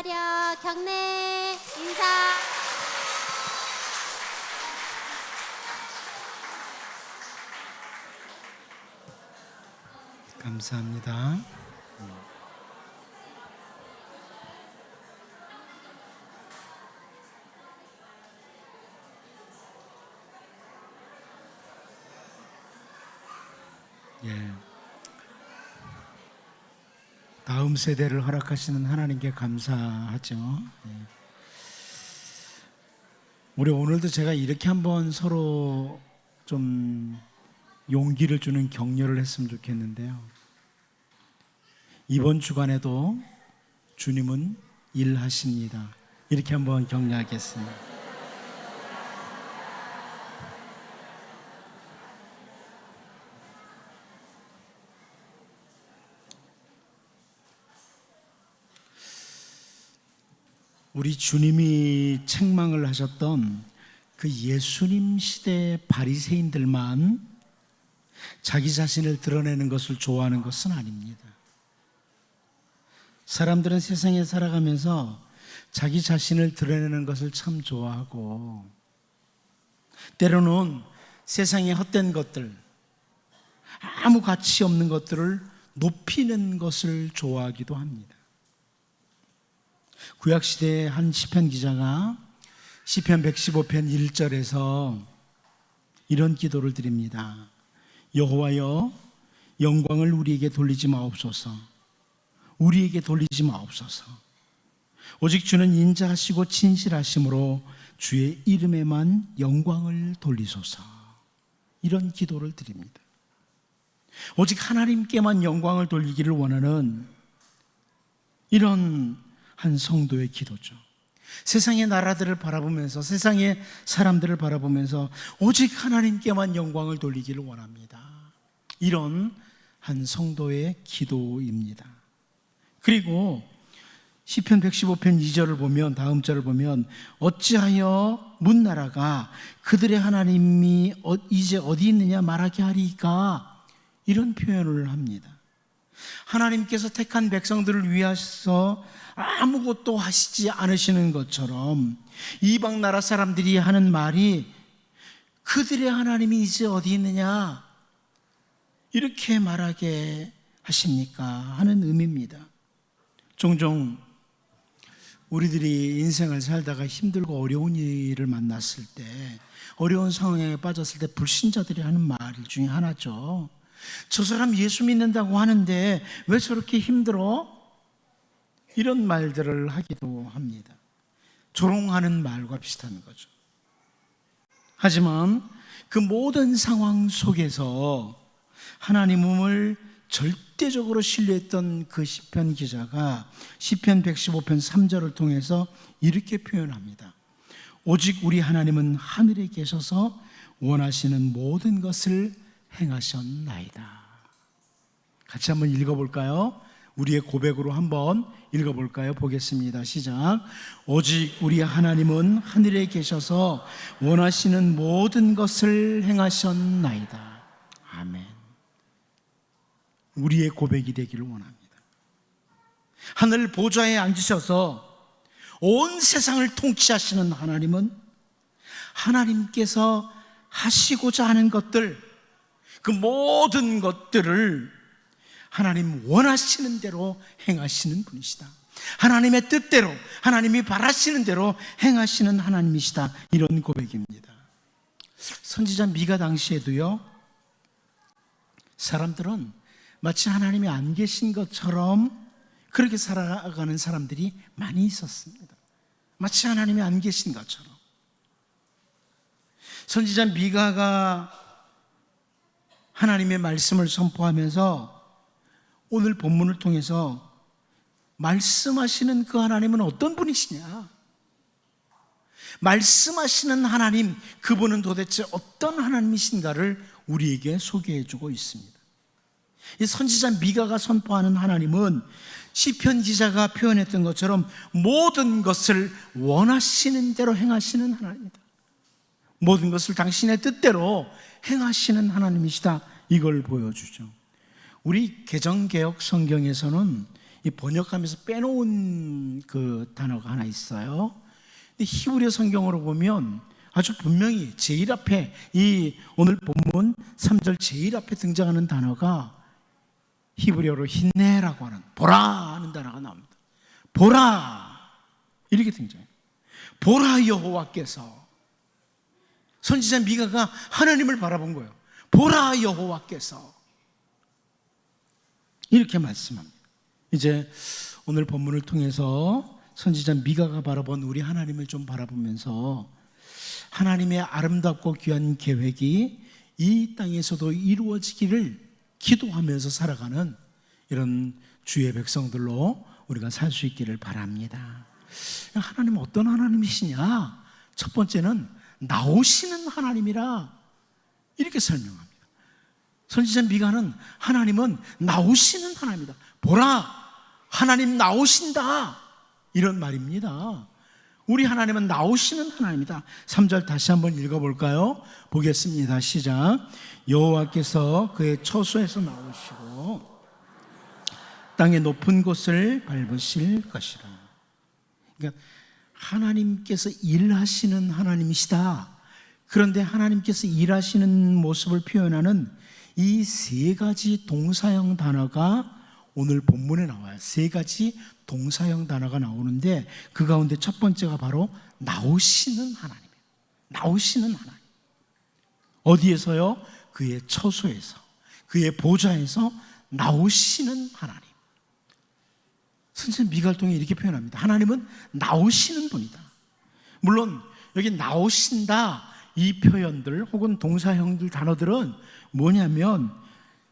화려 경례 인사 감사합니다. 다음 세대를 허락하시는 하나님께 감사하죠. 예. 우리 오늘도 제가 이렇게 한번 서로 좀 용기를 주는 격려를 했으면 좋겠는데요. 이번 주간에도 주님은 일하십니다. 이렇게 한번 격려하겠습니다. 우리 주님이 책망을 하셨던 그 예수님 시대 바리새인들만 자기 자신을 드러내는 것을 좋아하는 것은 아닙니다. 사람들은 세상에 살아가면서 자기 자신을 드러내는 것을 참 좋아하고 때로는 세상의 헛된 것들, 아무 가치 없는 것들을 높이는 것을 좋아하기도 합니다. 구약 시대의 한 시편 기자가 시편 115편 1절에서 이런 기도를 드립니다. 여호와여 영광을 우리에게 돌리지 마옵소서. 우리에게 돌리지 마옵소서. 오직 주는 인자하시고 진실하심으로 주의 이름에만 영광을 돌리소서. 이런 기도를 드립니다. 오직 하나님께만 영광을 돌리기를 원하는 이런 한 성도의 기도죠. 세상의 나라들을 바라보면서 세상의 사람들을 바라보면서 오직 하나님께만 영광을 돌리기를 원합니다. 이런 한 성도의 기도입니다. 그리고 시편 115편 2절을 보면 다음 절을 보면 어찌하여 문나라가 그들의 하나님이 어- 이제 어디 있느냐 말하게 하리까 이런 표현을 합니다. 하나님께서 택한 백성들을 위하서 아무것도 하시지 않으시는 것처럼 이방 나라 사람들이 하는 말이 그들의 하나님이 이제 어디 있느냐 이렇게 말하게 하십니까 하는 의미입니다. 종종 우리들이 인생을 살다가 힘들고 어려운 일을 만났을 때 어려운 상황에 빠졌을 때 불신자들이 하는 말 중에 하나죠. 저 사람 예수 믿는다고 하는데 왜 저렇게 힘들어? 이런 말들을 하기도 합니다. 조롱하는 말과 비슷한 거죠. 하지만 그 모든 상황 속에서 하나님을 절대적으로 신뢰했던 그 시편 기자가 시편 115편 3절을 통해서 이렇게 표현합니다. 오직 우리 하나님은 하늘에 계셔서 원하시는 모든 것을 행하셨나이다. 같이 한번 읽어볼까요? 우리의 고백으로 한번 읽어볼까요? 보겠습니다. 시작. 오직 우리 하나님은 하늘에 계셔서 원하시는 모든 것을 행하셨나이다. 아멘. 우리의 고백이 되기를 원합니다. 하늘 보좌에 앉으셔서 온 세상을 통치하시는 하나님은 하나님께서 하시고자 하는 것들, 그 모든 것들을 하나님 원하시는 대로 행하시는 분이시다. 하나님의 뜻대로, 하나님이 바라시는 대로 행하시는 하나님이시다. 이런 고백입니다. 선지자 미가 당시에도요, 사람들은 마치 하나님이 안 계신 것처럼 그렇게 살아가는 사람들이 많이 있었습니다. 마치 하나님이 안 계신 것처럼. 선지자 미가가 하나님의 말씀을 선포하면서 오늘 본문을 통해서 말씀하시는 그 하나님은 어떤 분이시냐? 말씀하시는 하나님, 그분은 도대체 어떤 하나님이신가를 우리에게 소개해 주고 있습니다. 이 선지자 미가가 선포하는 하나님은 시편 기자가 표현했던 것처럼 모든 것을 원하시는 대로 행하시는 하나님이다. 모든 것을 당신의 뜻대로 행하시는 하나님이시다. 이걸 보여주죠. 우리 개정개혁 성경에서는 이 번역하면서 빼놓은 그 단어가 하나 있어요. 근데 히브리 성경으로 보면 아주 분명히 제일 앞에 이 오늘 본문 3절 제일 앞에 등장하는 단어가 히브리어로 힌네라고 하는 보라 하는 단어가 나옵니다. 보라 이렇게 등장해요. 보라 여호와께서 선지자 미가가 하나님을 바라본 거예요. 보라 여호와께서 이렇게 말씀합니다. 이제 오늘 본문을 통해서 선지자 미가가 바라본 우리 하나님을 좀 바라보면서 하나님의 아름답고 귀한 계획이 이 땅에서도 이루어지기를 기도하면서 살아가는 이런 주의 백성들로 우리가 살 수 있기를 바랍니다. 하나님은 어떤 하나님이시냐? 첫 번째는 나오시는 하나님이라 이렇게 설명합니다. 선지자 미가는 하나님은 나오시는 하나님이다. 보라, 하나님 나오신다. 이런 말입니다. 우리 하나님은 나오시는 하나님이다. 3절 다시 한번 읽어볼까요? 보겠습니다. 시작. 여호와께서 그의 처소에서 나오시고 땅의 높은 곳을 밟으실 것이라. 그러니까 하나님께서 일하시는 하나님이시다. 그런데 하나님께서 일하시는 모습을 표현하는 이 세 가지 동사형 단어가 오늘 본문에 나와요. 세 가지 동사형 단어가 나오는데 그 가운데 첫 번째가 바로 나오시는 하나님이에요. 나오시는 하나님. 어디에서요? 그의 처소에서, 그의 보좌에서 나오시는 하나님. 선생 미갈통이 이렇게 표현합니다. 하나님은 나오시는 분이다. 물론 여기 나오신다 이 표현들 혹은 동사형들 단어들은 뭐냐면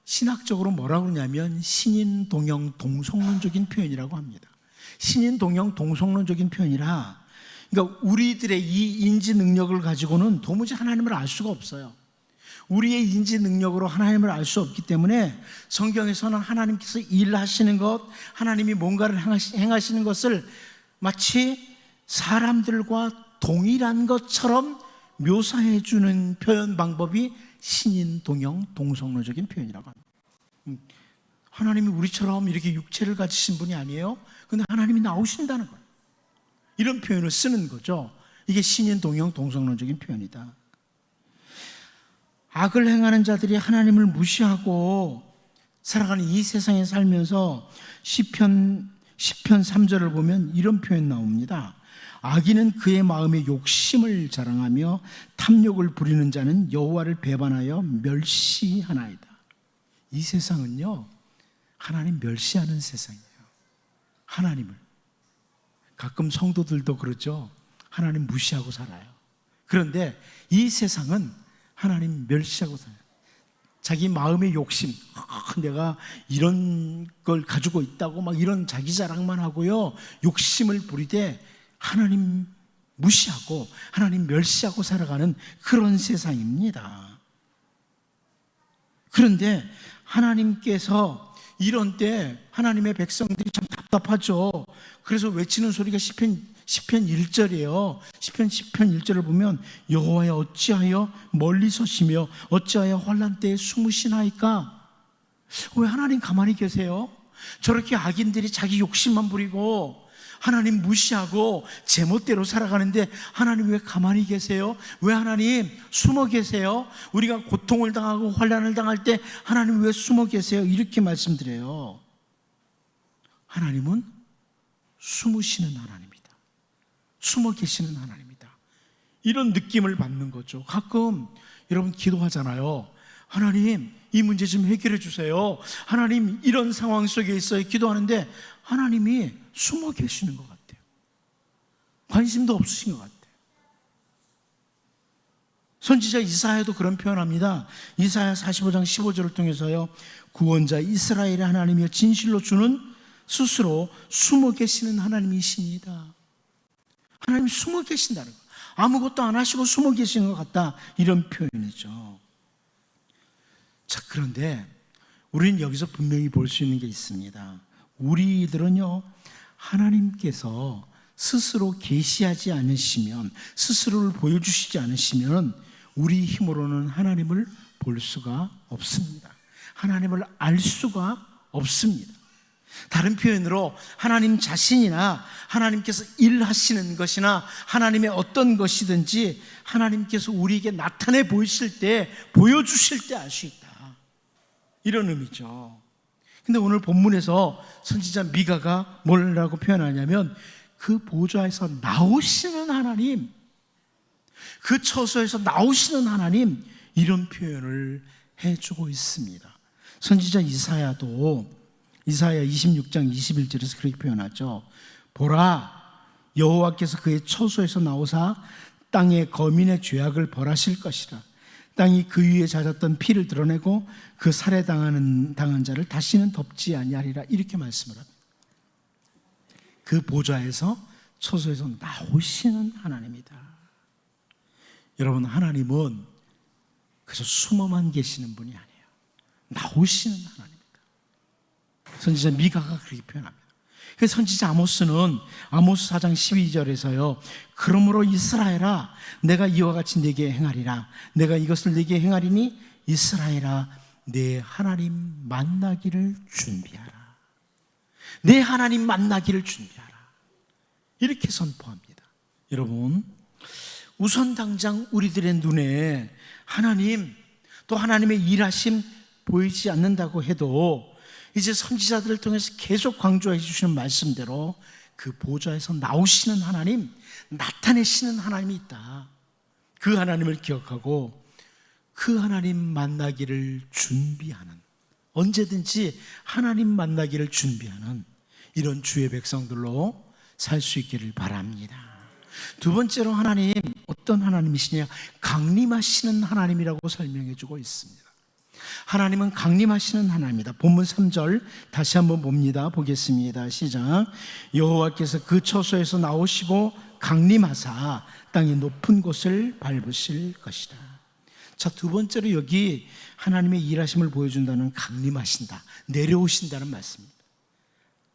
신학적으로 뭐라고 그러냐면 신인 동형 동성론적인 표현이라고 합니다. 신인 동형 동성론적인 표현이라 그러니까 우리들의 이 인지 능력을 가지고는 도무지 하나님을 알 수가 없어요. 우리의 인지 능력으로 하나님을 알 수 없기 때문에 성경에서는 하나님께서 일하시는 것, 하나님이 뭔가를 행하시는 것을 마치 사람들과 동일한 것처럼 묘사해 주는 표현 방법이 신인 동형 동성로적인 표현이라고 합니다. 음, 하나님이 우리처럼 이렇게 육체를 가지신 분이 아니에요. 근데 하나님이 나오신다는 거예요. 이런 표현을 쓰는 거죠. 이게 신인 동형 동성론적인 표현이다. 악을 행하는 자들이 하나님을 무시하고 살아가는 이 세상에 살면서 시편 10편 3절을 보면 이런 표현 나옵니다. 악인은 그의 마음에 욕심을 자랑하며 탐욕을 부리는 자는 여호와를 배반하여 멸시하나이다. 이 세상은요. 하나님 멸시하는 세상이에요. 하나님을. 가끔 성도들도 그러죠. 하나님 무시하고 살아요. 그런데 이 세상은 하나님 멸시하고 살아요. 자기 마음의 욕심, 아, 내가 이런 걸 가지고 있다고 막 이런 자기 자랑만 하고요. 욕심을 부리되 하나님 무시하고 하나님 멸시하고 살아가는 그런 세상입니다. 그런데 하나님께서 이런 때 하나님의 백성들이 참 답답하죠. 그래서 외치는 소리가 시편 10편 1절이에요. 10편 10편 1절을 보면 여호와여 어찌하여 멀리 서시며 어찌하여 환란 때에 숨으시나이까? 왜 하나님 가만히 계세요? 저렇게 악인들이 자기 욕심만 부리고 하나님 무시하고 제멋대로 살아가는데 하나님 왜 가만히 계세요? 왜 하나님 숨어 계세요? 우리가 고통을 당하고 환란을 당할 때 하나님 왜 숨어 계세요? 이렇게 말씀드려요. 하나님은 숨으시는 하나님이다. 숨어 계시는 하나님이다. 이런 느낌을 받는 거죠. 가끔 여러분 기도하잖아요. 하나님, 이 문제 좀 해결해 주세요. 하나님, 이런 상황 속에 있어요. 기도하는데 하나님이 숨어 계시는 것 같아요. 관심도 없으신 것 같아요. 선지자 이사야도 그런 표현합니다. 이사야 45장 15절을 통해서요. 구원자 이스라엘의 하나님이여 진실로 주는 스스로 숨어 계시는 하나님이십니다. 하나님 숨어 계신다는 거. 아무것도 안 하시고 숨어 계시는 것 같다. 이런 표현이죠. 자, 그런데 우리는 여기서 분명히 볼 수 있는 게 있습니다. 우리들은요, 하나님께서 스스로 계시하지 않으시면, 스스로를 보여주시지 않으시면, 우리 힘으로는 하나님을 볼 수가 없습니다. 하나님을 알 수가 없습니다. 다른 표현으로 하나님 자신이나 하나님께서 일하시는 것이나 하나님의 어떤 것이든지 하나님께서 우리에게 나타내 보이실 때, 보여주실 때 알 수 있다. 이런 의미죠. 근데 오늘 본문에서 선지자 미가가 뭐라고 표현하냐면 그 보좌에서 나오시는 하나님, 그 처소에서 나오시는 하나님, 이런 표현을 해주고 있습니다. 선지자 이사야도 이사야 26장 21절에서 그렇게 표현하죠. 보라 여호와께서 그의 처소에서 나오사 땅의 거민의 죄악을 벌하실 것이라. 땅이 그 위에 잦았던 피를 드러내고 그 살해 당하는 당한 자를 다시는 덮지 아니하리라 이렇게 말씀을 합니다. 그 보좌에서 처소에서 나오시는 하나님이다. 여러분 하나님은 그저 숨어만 계시는 분이 아니에요. 나오시는 하나님입니다. 선지자 미가가 그렇게 표현합니다. 그 선지자 아모스는 아모스 4장 12절에서요. 그러므로 이스라엘아 내가 이와 같이 내게 행하리라. 내가 이것을 내게 행하리니 이스라엘아 내 하나님 만나기를 준비하라. 내 하나님 만나기를 준비하라. 이렇게 선포합니다. 여러분 우선 당장 우리들의 눈에 하나님 또 하나님의 일하심 보이지 않는다고 해도 이제 선지자들을 통해서 계속 강조해 주시는 말씀대로 그 보좌에서 나오시는 하나님, 나타내시는 하나님이 있다. 그 하나님을 기억하고 그 하나님 만나기를 준비하는 언제든지 하나님 만나기를 준비하는 이런 주의 백성들로 살 수 있기를 바랍니다. 두 번째로 하나님 어떤 하나님이시냐? 강림하시는 하나님이라고 설명해 주고 있습니다. 하나님은 강림하시는 하나님이다. 본문 3절 다시 한번 봅니다. 보겠습니다. 시작. 여호와께서 그 처소에서 나오시고 강림하사 땅의 높은 곳을 밟으실 것이다. 자, 두 번째로 여기 하나님의 일하심을 보여준다는 강림하신다. 내려오신다는 말씀입니다.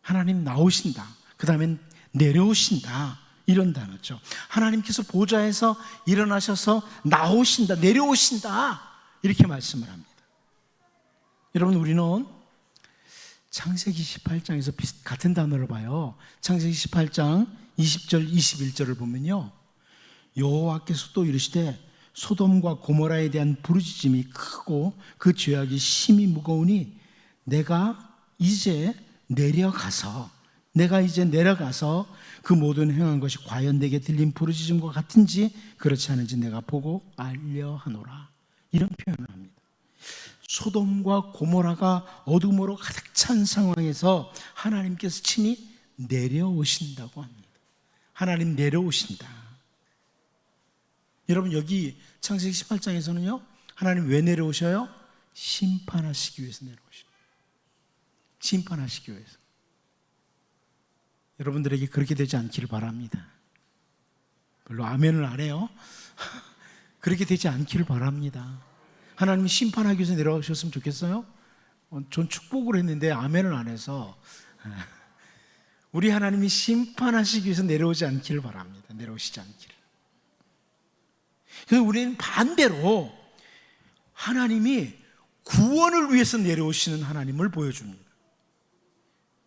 하나님 나오신다. 그 다음엔 내려오신다. 이런 단어죠. 하나님께서 보좌에서 일어나셔서 나오신다. 내려오신다. 이렇게 말씀을 합니다. 여러분 우리는 창세기 18장에서 같은 단어를 봐요. 창세기 18장 20절 21절을 보면요. 여호와께서 또 이르시되 소돔과 고모라에 대한 부르짖음이 크고 그 죄악이 심히 무거우니 내가 이제 내려가서 내가 이제 내려가서 그 모든 행한 것이 과연 내게 들린 부르짖음과 같은지 그렇지 않은지 내가 보고 알려 하노라. 이런 표현을 합니다. 소돔과 고모라가 어둠으로 가득 찬 상황에서 하나님께서 친히 내려오신다고 합니다. 하나님 내려오신다. 여러분 여기 창세기 18장에서는요. 하나님 왜 내려오셔요? 심판하시기 위해서 내려오시죠. 심판하시기 위해서. 여러분들에게 그렇게 되지 않기를 바랍니다. 별로 아멘을 안 해요. 그렇게 되지 않기를 바랍니다. 하나님이 심판하기 위해서 내려오셨으면 좋겠어요? 어, 전 축복을 했는데 아멘을 안 해서 우리 하나님이 심판하시기 위해서 내려오지 않기를 바랍니다. 내려오시지 않기를. 그래서 우리는 반대로 하나님이 구원을 위해서 내려오시는 하나님을 보여줍니다.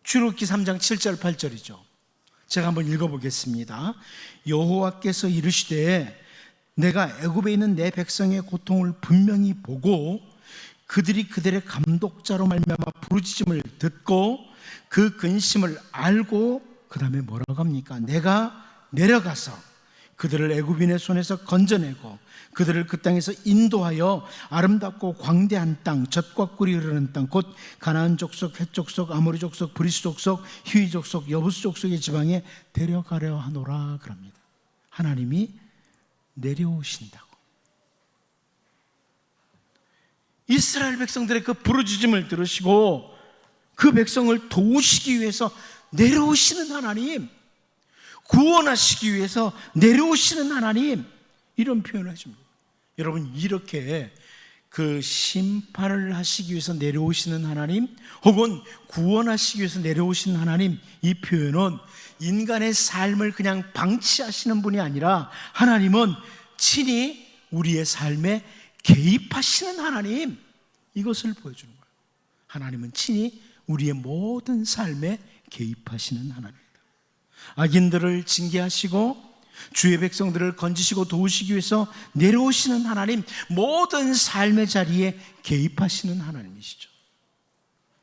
출애굽기 3장 7절 8절이죠. 제가 한번 읽어보겠습니다. 여호와께서 이르시되 내가 애굽에 있는 내 백성의 고통을 분명히 보고 그들이 그들의 감독자로 말미암아 부르짖음을 듣고 그 근심을 알고 그 다음에 뭐라고 합니까? 내가 내려가서 그들을 애굽인의 손에서 건져내고 그들을 그 땅에서 인도하여 아름답고 광대한 땅, 젖과 꿀이 흐르는 땅, 곧 가나안 족속, 헷 족속, 아모리 족속, 브리스 족속, 히위 족속, 여부스 족속의 지방에 데려가려 하노라 그럽니다. 하나님이 내려오신다고. 이스라엘 백성들의 그 부르짖음을 들으시고 그 백성을 도우시기 위해서 내려오시는 하나님, 구원하시기 위해서 내려오시는 하나님, 이런 표현을 해줍니다. 여러분, 이렇게 그 심판을 하시기 위해서 내려오시는 하나님, 혹은 구원하시기 위해서 내려오시는 하나님, 이 표현은 인간의 삶을 그냥 방치하시는 분이 아니라 하나님은 친히 우리의 삶에 개입하시는 하나님, 이것을 보여주는 거예요. 하나님은 친히 우리의 모든 삶에 개입하시는 하나님입니다. 악인들을 징계하시고 주의 백성들을 건지시고 도우시기 위해서 내려오시는 하나님, 모든 삶의 자리에 개입하시는 하나님이시죠.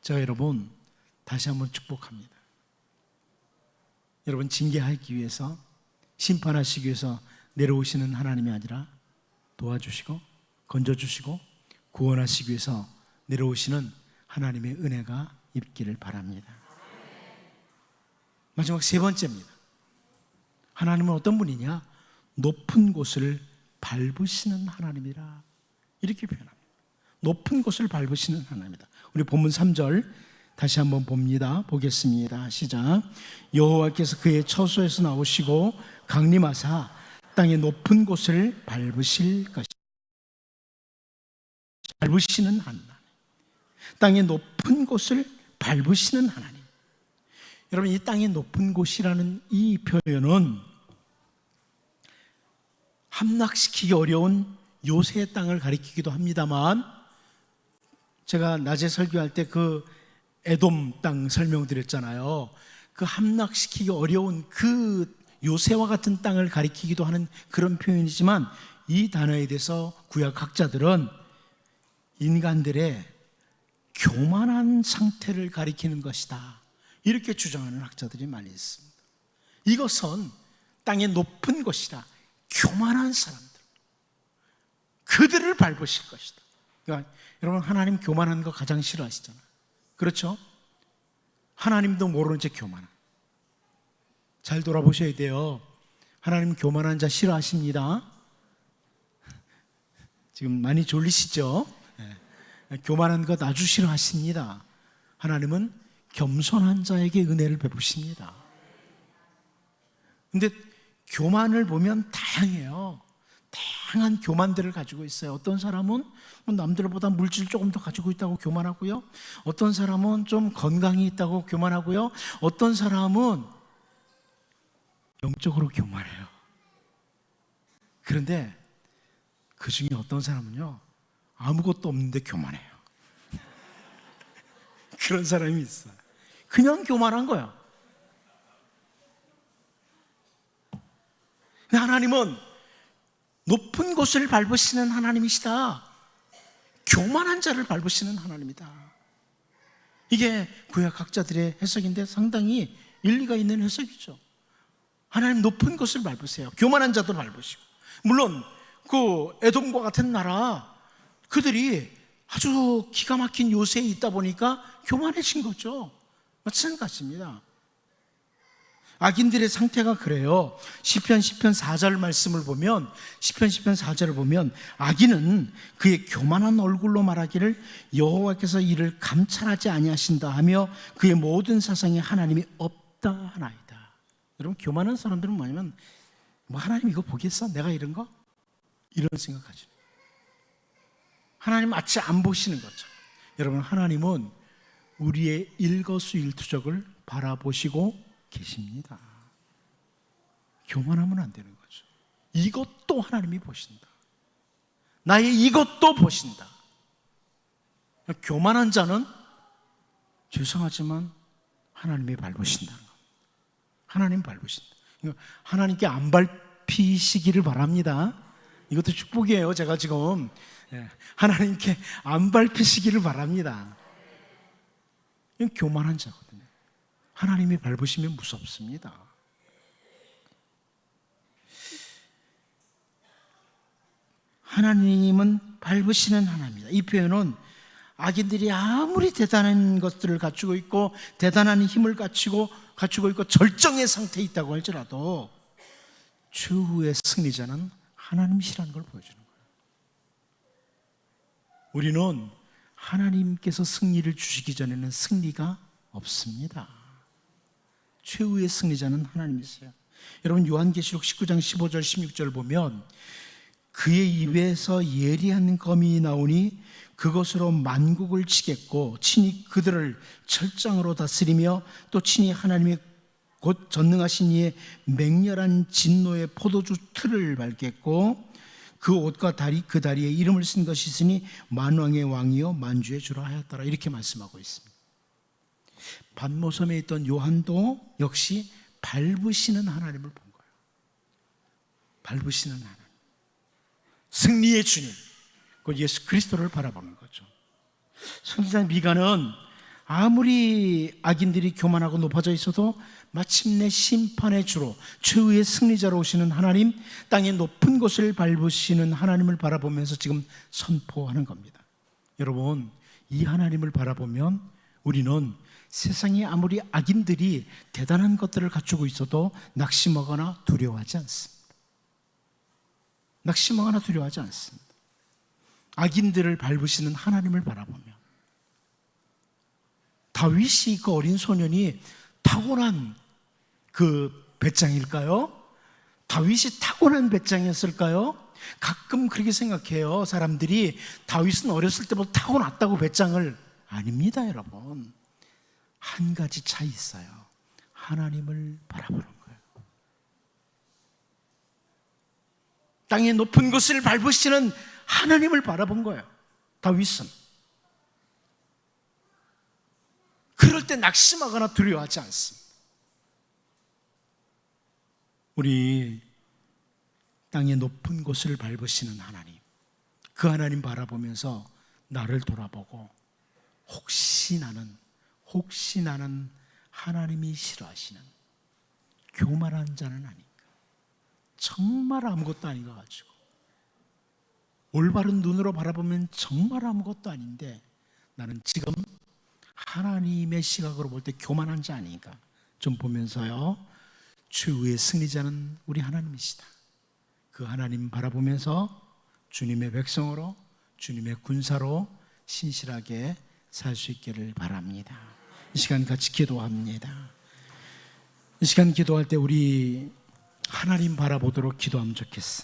제가 여러분 다시 한번 축복합니다. 여러분 징계하기 위해서 심판하시기 위해서 내려오시는 하나님이 아니라 도와주시고 건져주시고 구원하시기 위해서 내려오시는 하나님의 은혜가 있기를 바랍니다. 마지막 세 번째입니다. 하나님은 어떤 분이냐? 높은 곳을 밟으시는 하나님이라 이렇게 표현합니다. 높은 곳을 밟으시는 하나님이다. 우리 본문 3절 다시 한번 봅니다. 보겠습니다. 시작. 여호와께서 그의 처소에서 나오시고 강림하사 땅의 높은 곳을 밟으실 것이 밟으시는 하나님. 땅의 높은 곳을 밟으시는 하나님. 여러분 이 땅의 높은 곳이라는 이 표현은 함락시키기 어려운 요새의 땅을 가리키기도 합니다만 제가 낮에 설교할 때 그 에돔 땅 설명드렸잖아요. 그 함락시키기 어려운 그 요새와 같은 땅을 가리키기도 하는 그런 표현이지만 이 단어에 대해서 구약 학자들은 인간들의 교만한 상태를 가리키는 것이다. 이렇게 주장하는 학자들이 많이 있습니다. 이것은 땅의 높은 곳이다. 교만한 사람들. 그들을 밟으실 것이다. 그러니까 여러분 하나님 교만한 거 가장 싫어하시잖아요. 그렇죠? 하나님도 모르는 채 교만한. 잘 돌아보셔야 돼요. 하나님 교만한 자 싫어하십니다. 지금 많이 졸리시죠? 네. 교만한 것 아주 싫어하십니다. 하나님은 겸손한 자에게 은혜를 베푸십니다. 근데 교만을 보면 다양해요. 다양한 교만들을 가지고 있어요. 어떤 사람은 뭐 남들보다 물질 조금 더 가지고 있다고 교만하고요. 어떤 사람은 좀 건강이 있다고 교만하고요. 어떤 사람은 영적으로 교만해요. 그런데 그 중에 어떤 사람은요, 아무것도 없는데 교만해요. 그런 사람이 있어요. 그냥 교만한 거야. 하나님은 높은 곳을 밟으시는 하나님이시다. 교만한 자를 밟으시는 하나님이다. 이게 구약 학자들의 해석인데 상당히 일리가 있는 해석이죠. 하나님 높은 곳을 밟으세요. 교만한 자도 밟으시고. 물론 그 에돔과 같은 나라 그들이 아주 기가 막힌 요새에 있다 보니까 교만해진 거죠. 마찬가지입니다. 악인들의 상태가 그래요. 시편 10편 4절 말씀을 보면 시편 10편 4절을 보면 악인은 그의 교만한 얼굴로 말하기를 여호와께서 이를 감찰하지 아니하신다 하며 그의 모든 사상에 하나님이 없다 하나이다. 여러분 교만한 사람들은 뭐냐면 뭐 하나님 이거 보겠어? 내가 이런 거? 이런 생각하죠. 하나님 마치 안 보시는 거죠. 여러분 하나님은 우리의 일거수일투족을 바라보시고 계십니다. 교만하면 안 되는 거죠. 이것도 하나님이 보신다. 나의 이것도 보신다. 교만한 자는 죄송하지만 하나님이 밟으신다는 겁니다. 하나님 밟으신다. 하나님께 안 밟히시기를 바랍니다. 이것도 축복이에요. 제가 지금 예, 하나님께 안 밟히시기를 바랍니다. 교만한 자거든요. 하나님이 밟으시면 무섭습니다. 하나님은 밟으시는 하나님입니다. 이 표현은 악인들이 아무리 대단한 것들을 갖추고 있고 대단한 힘을 갖추고 갖추고 있고 절정의 상태에 있다고 할지라도 최후의 승리자는 하나님이시라는 걸 보여주는 거예요. 우리는 하나님께서 승리를 주시기 전에는 승리가 없습니다. 최후의 승리자는 하나님이세요. 여러분 요한계시록 19장 15절 16절 보면 그의 입에서 예리한 검이 나오니 그것으로 만국을 치겠고 친히 그들을 철장으로 다스리며 또 친히 하나님의 곧 전능하신 이의 맹렬한 진노의 포도주 틀을 밟겠고 그 옷과 다리 그 다리에 이름을 쓴 것이 있으니 만왕의 왕이요 만주의 주라 하였더라 이렇게 말씀하고 있습니다. 반모섬에 있던 요한도 역시 밟으시는 하나님을 본 거예요. 밟으시는 하나님. 승리의 주님. 그 예수 그리스도를 바라보는 거죠. 선지자 미가는 아무리 악인들이 교만하고 높아져 있어도 마침내 심판의 주로 최후의 승리자로 오시는 하나님, 땅의 높은 곳을 밟으시는 하나님을 바라보면서 지금 선포하는 겁니다. 여러분, 이 하나님을 바라보면 우리는 세상에 아무리 악인들이 대단한 것들을 갖추고 있어도 낙심하거나 두려워하지 않습니다. 낙심하거나 두려워하지 않습니다. 악인들을 밟으시는 하나님을 바라보며 다윗이 그 어린 소년이 타고난 그 배짱일까요? 다윗이 타고난 배짱이었을까요? 가끔 그렇게 생각해요. 사람들이 다윗은 어렸을 때부터 타고났다고 배짱을 아닙니다, 여러분. 한 가지 차이 있어요. 하나님을 바라보는 거예요. 땅의 높은 곳을 밟으시는 하나님을 바라본 거예요. 다윗은. 그럴 때 낙심하거나 두려워하지 않습니다. 우리 땅의 높은 곳을 밟으시는 하나님, 그 하나님 바라보면서 나를 돌아보고 혹시 나는, 혹시 나는 하나님이 싫어하시는 교만한 자는 아닌가. 정말 아무것도 아닌 것 가지고. 올바른 눈으로 바라보면 정말 아무것도 아닌데 나는 지금 하나님의 시각으로 볼 때 교만한 자 아닌가 좀 보면서요. 최후의 승리자는 우리 하나님이시다. 그 하나님 바라보면서 주님의 백성으로 주님의 군사로 신실하게 살 수 있기를 바랍니다. 이 시간 같이 기도합니다. 이 시간 기도할 때 우리 하나님 바라보도록 기도하면 좋겠습니다.